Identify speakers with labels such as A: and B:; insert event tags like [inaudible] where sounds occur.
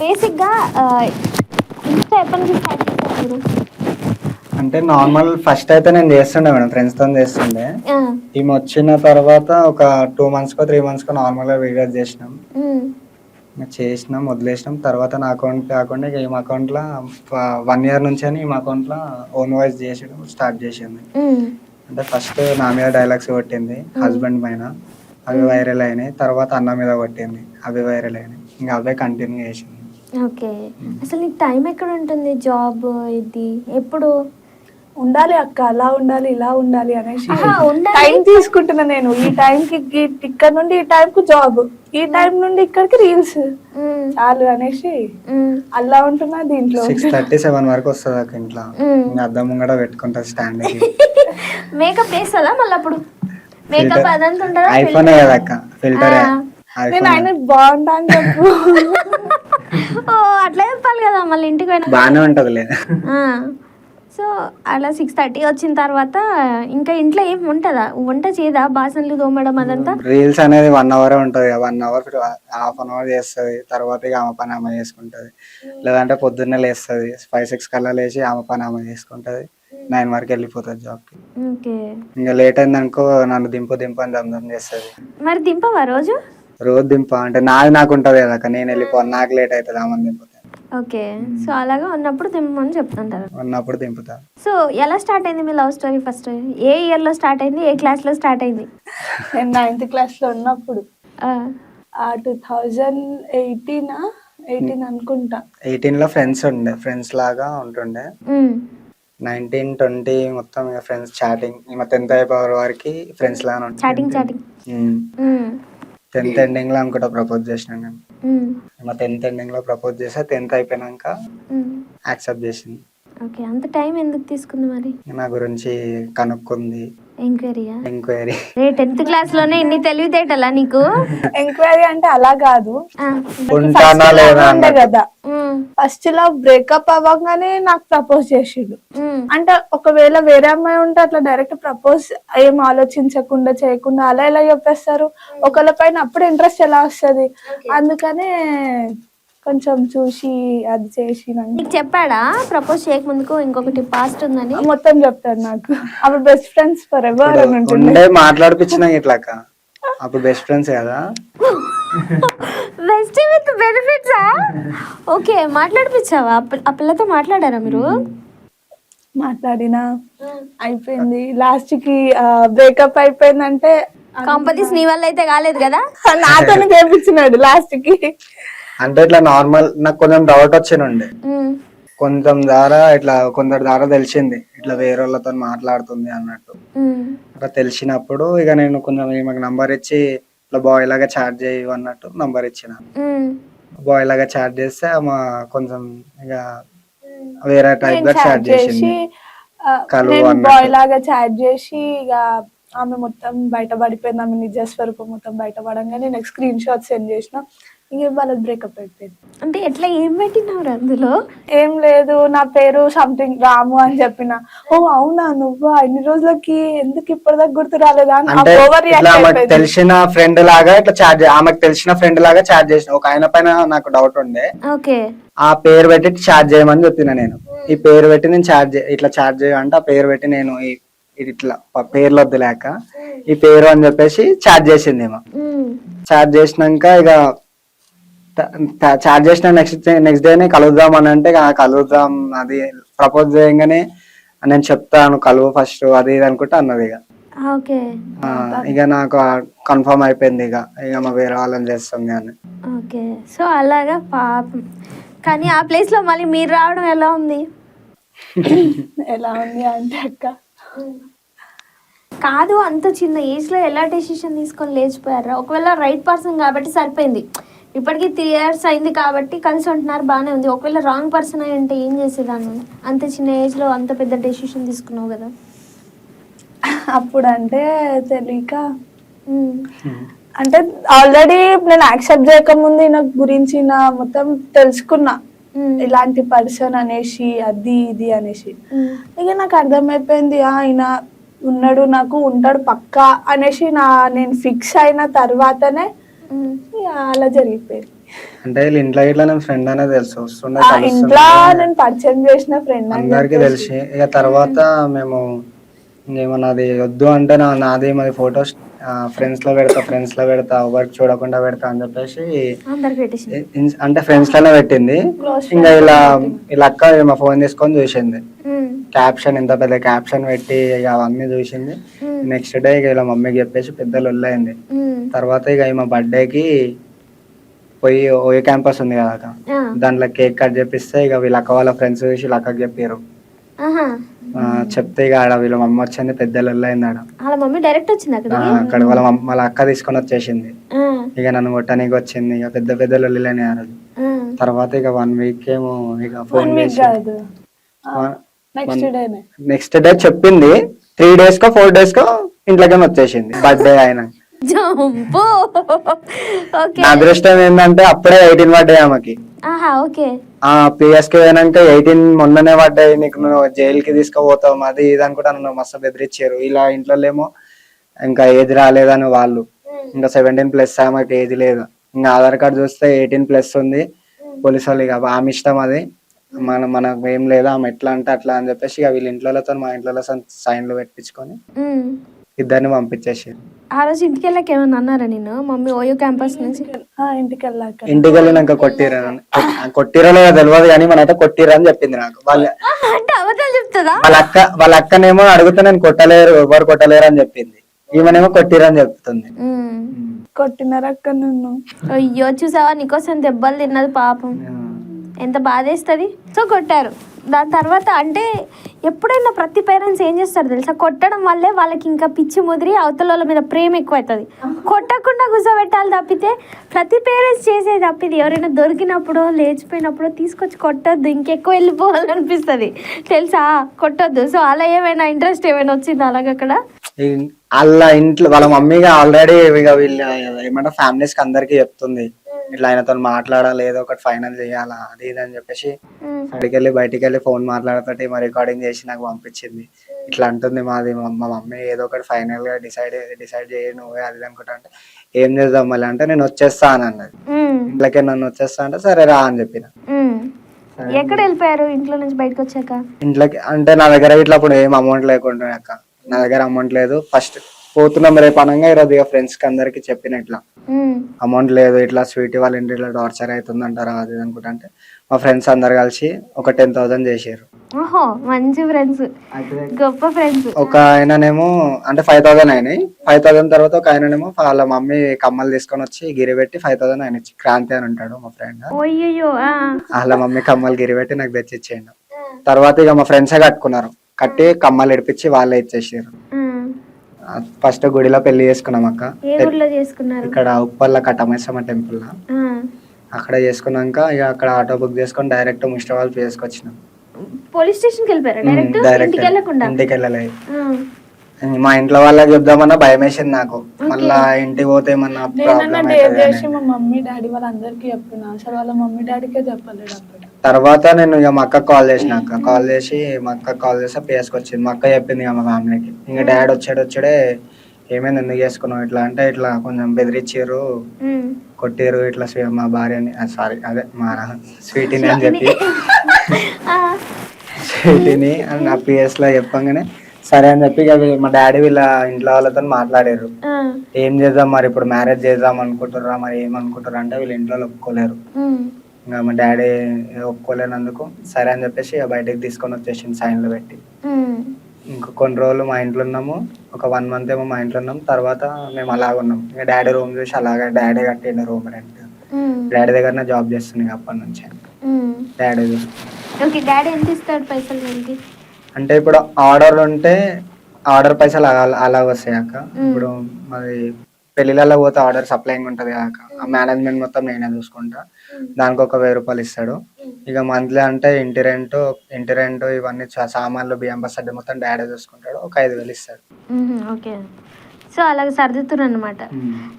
A: బేసిక్గా ఇన్స్టా ఎప్పటి నుంచి స్టార్ట్ చేశారు? మీరు
B: అంటే నార్మల్ ఫస్ట్ అయితే నేను చేస్తుండే మేడం ఫ్రెండ్స్తో చేస్తుండే. ఈమె వచ్చిన తర్వాత ఒక టూ మంత్స్ కో త్రీ మంత్స్ కో నార్మల్గా వీడియోస్ చేసినాం చేసినాం వదిలేసినాం. తర్వాత నా అకౌంట్ కాకుండా ఇక ఈమె అకౌంట్లో వన్ ఇయర్ నుంచి అని ఈమె అకౌంట్లో ఓన్ వాయిస్ చేసడం స్టార్ట్ చేసింది. అంటే ఫస్ట్ నా మీద డైలాగ్స్ కొట్టింది హస్బెండ్ పైన. అవి వైరల్ అయినాయి. తర్వాత అన్న మీద కొట్టింది అవి వైరల్ అయినాయి. ఇంకా అవే కంటిన్యూ చేసింది
A: ఓకే. అసలు నీకు టైం ఎక్కడ ఉంటుంది జాబ్ ఇది? ఎప్పుడు?
C: ఉండాలి అక్క. అలా ఉండాలి ఇలా ఉండాలి అనేసి. టైం తీసుకుంటున్నా నేను. ఈ టైం కి ఇక్కడ నుండి ఈ టైం కు జాబ్ ఈ టైం నుండి ఇక్కడికి రీల్స్ చాలు అనేసి. అలా ఉంటున్నా దీంట్లో.
B: సిక్స్ థర్టీ సెవెన్ వరకు వస్తుంది అక్క ఇంట్లో. అద్దం ముంగడ పెట్టుకుంటుంది స్టాండ్ [laughs]
A: మేకప్ వేస్తుందా మళ్ళీ అప్పుడు? మేకప్. అదంతా
B: ఐఫోన్ కదా అక్క. ఫిల్టర్.
C: నేను ఆయన బాగుంటా అని చెప్పు.
A: ఓ అట్లా చెప్పాలి కదా మళ్ళీ ఇంటికి పోయినా.
B: బాగానే ఉంటదిలే.
A: సో అలా సిక్స్ థర్టీ వచ్చిన తర్వాత ఇంకా ఇంట్లో ఏం ఉంటుందా? వంట చేయదా? బాసన్లు తోమడం అదంతా?
B: రీల్స్ అనేది వన్ అవర్ ఉంటది one hour half an hour చేస్తుంది. తర్వాత ఇక ఆమె పని ఆమె చేసుకుంటది. లేదంటే పొద్దున్నే లేస్తుంది. ఫైవ్ సిక్స్ కల్లా లేచి ఆమె పని ఆమె చేసుకుంటది. నైన్ వరకు వెళ్ళిపోతుంది జాబ్కి.
A: ఓకే.
B: ఇంకా లేట్ అయిందనుకో నన్ను దింపు దింపు అని దమ్ చేస్తుంది.
A: మరి దింపవా రోజు?
B: రోజు దింప అంటే నాది నాకు ఉంటది కదా అక్క. నేను వెళ్ళిపోను నాకు లేట్ అవుతుంది ఆమె దింపుతా.
A: ఓకే. సో అలాగా ఉన్నప్పుడు దింపమని చెప్తుంటారు.
B: ఉన్నప్పుడు దింపుతా.
A: సో ఎలా స్టార్ట్ అయింది మీ లవ్ స్టోరీ ఫస్ట్? ఏ ఇయర్లో స్టార్ట్ అయింది ఏ క్లాస్లో స్టార్ట్ అయింది?
C: నేను నైన్త్ క్లాస్లో ఉన్నప్పుడు.
A: ఆ,
C: ఆ టూ థౌజండ్ ఎయిటీన్ ఎయిటీన్ అనుకుంటా.
B: ఎయిటీన్లో ఫ్రెండ్స్ ఉండే ఫ్రెండ్స్ లాగా ఉంటుండే. నైన్టీన్ ట్వంటీ మొత్తం ఇక ఫ్రెండ్స్ చాటింగ్ ఈమె టెన్త్ అయిపోయే వరకు ఫ్రెండ్స్ లాగా
A: చాటింగ్ చాటింగ్.
B: టెన్త్ ఎండింగ్లో అనుకుంటా ప్రపోజ్ చేసిన నేను. మా టెన్త్ ఎండింగ్లో ప్రపోజ్ చేస్తే టెన్త్ అయిపోయినాక. యాక్సెప్ట్ చేసింది.
A: ఓకే అంత టైం ఎందుకు తీసుకుంది మరి?
B: నా గురించి కనుక్కుంది.
A: ఎంక్వైరీయా
B: ఎంక్వైరీ
A: రే టెన్త్ క్లాస్లోనే ఇన్ని తెలివితేటలా నీకు?
C: ఎంక్వైరీ అంటే అలా కాదు.
A: ఆ,
B: ఉంటానా లేదా
C: ఉండే
B: అన్నట్టు.
C: కదా. ఫస్ట్లో బ్రేకప్ అవ్వగానే నాకు ప్రపోజ్ చేసిండు. అంటే ఒకవేళ వేరే అమ్మాయి ఉంటే అట్లా డైరెక్ట్ ప్రపోజ్ ఏం ఆలోచించకుండా చేయకుండా అలా ఎలా చెప్పేస్తారు? ఒకళ్ళ పైన అప్పుడు ఇంట్రెస్ట్ ఎలా వస్తది? అందుకనే కొంచెం చూసి అది చేసి
A: నీకు చెప్పాడా? ప్రపోజ్ చేయక ముందుకు ఇంకొకటి పాస్ట్ ఉందని.
C: మొత్తం చెప్తారు నాకు. అప్పుడు బెస్ట్ ఫ్రెండ్స్ ఫర్ ఎవర్ అని ఉంటుండే.
B: ఉండే మాట్లాడిపించిన ఇట్లాక. అప్పుడు బెస్ట్ ఫ్రెండ్స్ కదా?
A: బెస్ట్ విత్ బెనిఫిట్సా ఓకే మాట్లాడిపించావా? ఆ పిల్ల- ఆ పిల్లతో మాట్లాడారా మీరు?
C: మాట్లాడినా? అయిపోయింది. లాస్ట్కి బ్రేకప్ అయిపోయిందంటే
A: కాంపతీస్ నీ వల్ల అయితే కాలేదు కదా?
C: నాతోనే చేపించినాడు లాస్ట్కి.
B: అంటే ఇట్లా నార్మల్ నాకు కొంచెం డౌట్ వచ్చినుండే కొంచెం ద్వారా ఇట్లా కొందరి ద్వారా తెలిసింది. ఇట్లా వేరే వాళ్ళతో మాట్లాడుతుంది అన్నట్టు. అట్లా తెలిసినప్పుడు ఇక నేను కొంచెం ఈమెకు నంబర్ ఇచ్చి ఇట్లా బాయ్ లాగా చాట్ చేయు అన్నట్టు నంబర్ ఇచ్చిన. బాయ్ లాగా చాట్ చేస్తే ఆమె కొంచెం ఇక వేరే టైప్గా
C: చాట్
B: చాట్
C: చేసి. బాయ్ లాగా చాట్ చేసి ఇక ఆమె మొత్తం బయట పడిపోయింది ఆమె నిజ స్వరూపం మొత్తం బయట పడంగానే నేను స్క్రీన్ షాట్ సెండ్ చేసిన. ఇంక వాళ్ళది బ్రేకప్ అయిపోయింది.
A: అంటే ఎట్లా ఏం పెట్టినావు అందులో?
C: ఏం లేదు నా పేరు సంథింగ్ రాము అని చెప్పిన. ఓ అవునా నువ్వు? ఇన్ని రోజులకి ఎందుకు ఇప్పటిదాకా గుర్తు రాలేదా? అని
B: అంటే
C: ఓవర్
B: ఇట్లా ఆమెకు తెలిసిన ఫ్రెండ్ లాగా ఇట్లా చాట్ ఆమెకు తెలిసిన ఫ్రెండ్ లాగా చాట్ చేసిన. ఒక ఆయన పైన నాకు డౌట్ ఉండే.
A: ఓకే.
B: ఆ పేరు పెట్టి చాట్ చేయమని చెప్పిన నేను. ఈ పేరు పెట్టి నేను చాట్ చే ఇట్లా చాట్ చేయంటే ఆ పేరు పెట్టి నేను ఈ- ఇది ఇట్లా ప- పేర్లు వద్దులేక ఈ పేరు అని చెప్పేసి చాట్ చేసింది ఏమో చాట్ చేసినాక ఇక చాట్ చేసిన నెక్స్ట్ నెక్స్ట్ డేనే కలుద్దాం అని అంటే ఇక కలుద్దాం అది ప్రపోజ్ చేయగానే నేను చెప్తాను కలువు ఫస్ట్ అది ఇది అనుకుంటే అన్నది ఇక. ఇక నాకు కన్ఫర్మ్ అయిపోయింది ఇక. ఇక మా వేరే వాళ్ళని చేస్తాం కానీ
A: ఓకే. సో అలాగా పాపం. కానీ ఆ ప్లేస్లో మళ్ళీ మీరు రావడం ఎలా ఉంది?
C: ఎలా ఉంది అంటే అక్క?
A: కాదు అంత చిన్న ఏజ్లో ఎలా డెసిషన్ తీసుకొని లేచిపోయారా? ఒకవేళ రైట్ పర్సన్ కాబట్టి సరిపోయింది. ఇప్పటికీ త్రీ ఇయర్స్ అయింది కాబట్టి కలిసి ఉంటున్నారు బాగానే ఉంది. ఒకవేళ రాంగ్ పర్సన్ అయి ఉంటే ఏం చేసేదాన్ని? అంత చిన్న ఏజ్లో అంత పెద్ద డెసిషన్ తీసుకున్నావు కదా.
C: అప్పుడు అంటే తెలియక అంటే ఆల్రెడీ నేను యాక్సెప్ట్ చేయకముందు నా గురించి నా మొత్తం తెలుసుకున్నా. ఇలాంటి పర్సన్ అనేసి అది ఇది అనేసి. ఇక నాకు అర్థమైపోయింది ఆయన ఉన్నాడు నాకు ఉంటాడు పక్కా అనేసి నా నేను ఫిక్స్ అయిన తర్వాతనే అలా జరిగిపోయింది.
B: అంటే వీళ్ళ ఇంట్లో ఇట్లా నేను ఫ్రెండ్ అనేది తెలుసు. వస్తుండే
C: ఆ
B: కలుస్తుండే.
C: ఇంట్లో నేను పరిచయం చేసిన ఫ్రెండ్
B: అందరికి తెలిసి. ఇక తర్వాత మేము ఏమన్నది వద్దు అంటే నా నాది మాది ఫొటోస్ ఫ్రెండ్స్లో పెడతా ఫ్రెండ్స్లో పెడతా వర్క్ చూడకుండా పెడతా అని చెప్పేసి
A: అందరికి పెట్టేసి
B: ఇ- ఇన్- అంటే ఫ్రెండ్స్లోనే పెట్టింది. ఇంకా ఇలా ఇలా అక్క మా ఫోన్ తీసుకొని చూసింది. క్యాప్షన్ ఇంత పెద్ద క్యాప్షన్ పెట్టి ఇక అవన్నీ చూసింది. నెక్స్ట్ డే ఇక ఇలా మమ్మీకి చెప్పేసి పెద్ద లొల్లైంది తర్వాత ఇక మా బర్త్డేకి పోయి ఓయో క్యాంపస్ ఉంది కదా అక్క? దాంట్లో కేక్ కట్ చేపిస్తే ఇక వీళ్ళ అక్క వాళ్ళ ఫ్రెండ్స్ చూసి వీళ్ళ అక్కకి చెప్పారు చెప్తే ఇక ఆడ వీళ్ళ మమ్మ వచ్చింది పెద్ద లొల్లైంది ఆడ.
A: వాళ్ళ మమ్మీ డైరెక్ట్ వచ్చింది అక్కడ
B: వాళ్ళ మమ్మ వాళ్ళ అక్క తీసుకొని వచ్చేసింది. ఇక నన్ను కొట్టడానికి వచ్చింది ఇక పెద్ద పెద్ద లొల్లిలేని ఆ రోజు. తర్వాత ఇక వన్ వీక్ ఏమో ఇక ఫోన్ చేసి
C: నెక్స్ట్
B: డే చెప్పింది. త్రీ డేస్ కో ఫోర్ డేస్ కో ఇంట్లోకి వచ్చేసింది. బర్త్డే ఆయన నా అదృష్టం ఏంటంటే అప్పుడే ఎయిటీన్ పడ్డాయి ఆమెకి.
A: ఆహా ఓకే.
B: ఆ పిఎస్కి పోయినాక ఎయిటీన్ మొన్ననే పడ్డాయి. నీకు నువ్వు జైలుకి తీసుకుపోతావు అది ఇది అనుకుంటా నన్ను మస్తు బెదిరించారు. ఇలా ఇంట్లో ఏమో ఇంకా ఏజ్ రాలేదని వాళ్ళు. ఇంకా సెవెంటీన్ ప్లస్ ఆమెకి ఏజ్ లేదు. ఇంకా ఆధార్ కార్డు చూస్తే ఎయిటీన్ ప్లస్ ఉంది. పోలీసు వాళ్ళు ఇక ఆమె ఇష్టం అది. మన మనకు ఏం లేదు ఆమె ఎట్లా అంటే అట్లా అని చెప్పేసి ఇక వీళ్ళ ఇంట్లోతో మా ఇంట్లో సైన్లు పెట్టించుకొని. ఇద్దరిని పంపించేసి
A: ఆ రోజు ఇంటికి వెళ్ళాక ఏమన్నా అన్నారా నేను మమ్మీ ఓయో క్యాంపస్ నుంచి?
C: ఆ, ఇంటికి వెళ్ళాక
B: ఇంటికి వెళ్ళినాక కొట్టిరా కొట్టిరా లేదో తెలియదు కానీ మన అయితే కొట్టిరా అని చెప్పింది నాకు. వాళ్ళ
A: చెప్తుందా?
B: వాళ్ళ అక్క వాళ్ళ అక్కనేమో అడిగితే నేను కొట్టలేరు ఎవరు కొట్టలేరు అని చెప్పింది. ఈమెనేమో కొట్టిరా అని చెప్తుంది.
C: కొట్టినారక్క నిన్ను.
A: అయ్యో చూసావా? నీకోసం దెబ్బలు తిన్నది పాపం. ఎంత బాధేస్తుంది? సో కొట్టారు. దాని తర్వాత అంటే ఎప్పుడైనా ప్రతి పేరెంట్స్ ఏం చేస్తారు తెలుసా? కొట్టడం వల్లే వాళ్ళకి ఇంకా పిచ్చి ముదిరి అవతల వాళ్ళ మీద ప్రేమ ఎక్కువ అవుతుంది కొట్టకుండా కూర్చోబెట్టాలి తప్పితే ప్రతి పేరెంట్స్ చేసే తప్పిది ఎవరైనా దొరికినప్పుడు లేచిపోయినప్పుడు తీసుకొచ్చి కొట్టొద్దు. ఇంకెక్కువ వెళ్ళిపోవాలనిపిస్తుంది. తెలుసా? కొట్టొద్దు. సో అలా ఏమైనా ఇంట్రెస్ట్ ఏమైనా వచ్చింది అలాగక్కడ?
B: అక్కడ ఇంట్లో వాళ్ళ మమ్మీగా ఆల్రెడీ ఇక ఫ్యామిలీస్ అందరికి చెప్తుంది. ఇట్లా ఆయనతో మాట్లాడాలి ఏదో ఒకటి ఫైనల్ చేయాలా అది ఇది అని చెప్పేసి అక్కడికి వెళ్ళి బయటికి వెళ్ళి ఫోన్ మాట్లాడుతుంటే మా రికార్డింగ్ చేసి నాకు పంపించింది. ఇట్లా అంటుంది మాది మా మమ్మీ ఏదో ఒకటి ఫైనల్గా డిసైడ్ డిసైడ్ చేయి నువ్వే అది అనుకుంటా అంటే ఏం చేద్దాం మళ్ళీ? అంటే నేను వచ్చేస్తా అని అన్నది. ఇంట్లోకి నన్ను వచ్చేస్తా అంటే సరే రా అని చెప్పిన.
A: ఎక్కడ వెళ్ళిపోయారు ఇంట్లో నుంచి బయటకు వచ్చాక?
B: ఇంట్లోకి అంటే నా దగ్గర ఇట్లా అప్పుడు ఏం అమౌంట్ లేకుండా అక్క. నా దగ్గర అమౌంట్ లేదు. ఫస్ట్ పోతున్నాం రేపు అనగా ఈరోజు ఇక ఫ్రెండ్స్కి అందరికి చెప్పిన ఇట్లా. అమౌంట్ లేదు ఇట్లా స్వీట్ వాళ్ళ ఇంటి ఇట్లా టార్చర్ అవుతుంది అంటారా అది అనుకుంటా అంటే మా ఫ్రెండ్స్ అందరు కలిసి ఒక టెన్ థౌసండ్ చేసారు
A: ఓహో మంచి ఫ్రెండ్స్ గొప్ప ఫ్రెండ్స్
B: ఒక ఆయననేమో అంటే ఫైవ్ థౌసండ్ అయినాయి. ఫైవ్ థౌసండ్ తర్వాత ఒక ఆయననేమో వాళ్ళ మమ్మీ కమ్మలు తీసుకొని వచ్చి గిరి పెట్టి ఫైవ్ థౌసండ్ ఆయన ఇచ్చి క్రాంతి అని ఉంటాడు మా ఫ్రెండ్ వాళ్ళ మమ్మీ కమ్మలు గిరి పెట్టి నాకు తెచ్చి ఇచ్చేయండు తర్వాత ఇక మా ఫ్రెండ్సే కట్టుకున్నారు. కట్టి కమ్మలు ఇడిపించి వాళ్ళే ఇచ్చేసారు ఫస్ట్ గుడిలో పెళ్ళి చేసుకున్నాం అక్క.
A: ఏ ఊర్లో చేసుకున్నారు?
B: ఇక్కడ ఉప్పల్ల కట్టమేసమ్మ టెంపుల్ అక్కడ చేసుకున్నాక ఇక అక్కడ ఆటో బుక్ చేసుకొని డైరెక్ట్ ముష్టవాళ్ళు చేసుకొచ్చినాం
A: పోలీస్ స్టేషన్కి డైరెక్ట్
B: డైరెక్ట్
A: ఇంటికి వెళ్ళకుండా
B: ఇంటికి వెళ్ళలేదు మా ఇంట్లో వాళ్ళకి చెప్దామన్నా భయం వేసింది నాకు మళ్ళా ఇంటికి పోతే ఏమన్నా ప్రాబ్లం
C: మా మమ్మీ డాడీ వాళ్ళందరికీ చెప్పిన. అసలు వాళ్ళ మమ్మీ డాడీకే చెప్పలేడు అప్పుడు
B: తర్వాత నేను ఇక మా అక్క కాల్ చేసిన అక్క కాల్ చేసి మా అక్క కాల్ చేస్తే పిఎస్కి వచ్చింది. మా అక్క చెప్పింది ఇక మా ఫ్యామిలీకి. ఇంకా డాడీ వచ్చాడు వచ్చాడే ఏమైంది ఎందుకు చేసుకున్నావు ఇట్లా అంటే ఇట్లా కొంచెం బెదిరించారు. కొట్టారు ఇట్లా మా భార్యని సారీ అదే మా స్వీటీని అని చెప్పి. [laughs] స్వీటీని అని నా పిఎస్లో చెప్పంగానే సరే అని చెప్పి మా డాడీ వీళ్ళ ఇంట్లో వాళ్ళతో మాట్లాడారు ఏం చేద్దాం మరి ఇప్పుడు మ్యారేజ్ చేద్దాం అనుకుంటారా మరి ఏమనుకుంటారు అంటే వీళ్ళ ఇంట్లో ఒప్పుకోలేరు. ఇంకా మా డాడీ ఒప్పుకోలేనందుకు సరే అని చెప్పేసి బయటకు తీసుకొని వచ్చేసింది సైన్లు పెట్టి. ఇంకా కొన్ని రోజులు మా ఇంట్లో ఉన్నాము. ఒక వన్ మంత్ ఏమో మా ఇంట్లో ఉన్నాం తర్వాత మేము అలాగ ఉన్నాం. ఇంకా డాడీ రూమ్ చూసి అలాగే డాడీ కట్టిండు రూమ్ రెంట్. డాడీ దగ్గరనే జాబ్ చేస్తుంది అప్పటి నుంచి. డాడీ చూసుకుంటాడు
A: ఓకే డాడీ ఎంత ఇస్తాడు పైసలు దీనికి
B: అంటే ఇప్పుడు ఆర్డర్ ఉంటే ఆర్డర్ పైసలు అలా అలా వస్తాయి అక్క. ఇప్పుడు మరి పెళ్ళిళ్ళలో పోతే ఆర్డర్ సప్లైంగ్ ఉంటది కాక ఆ మేనేజ్మెంట్ మొత్తం నేనే చూసుకుంటా. దానికి ఒక వెయ్యి రూపాయలు ఇస్తాడు. ఇక మంత్లీ అంటే ఇంటి రెంట్ ఇంటి రెంట్ ఇవన్నీ సామాన్లు బియ్యం బస్సడ్డి మొత్తం డాడీ చూసుకుంటాడు. ఒక ఐదు వేలు ఇస్తాడు.
A: ఓకే. సో అలాగ సర్దుతున్నారు అనమాట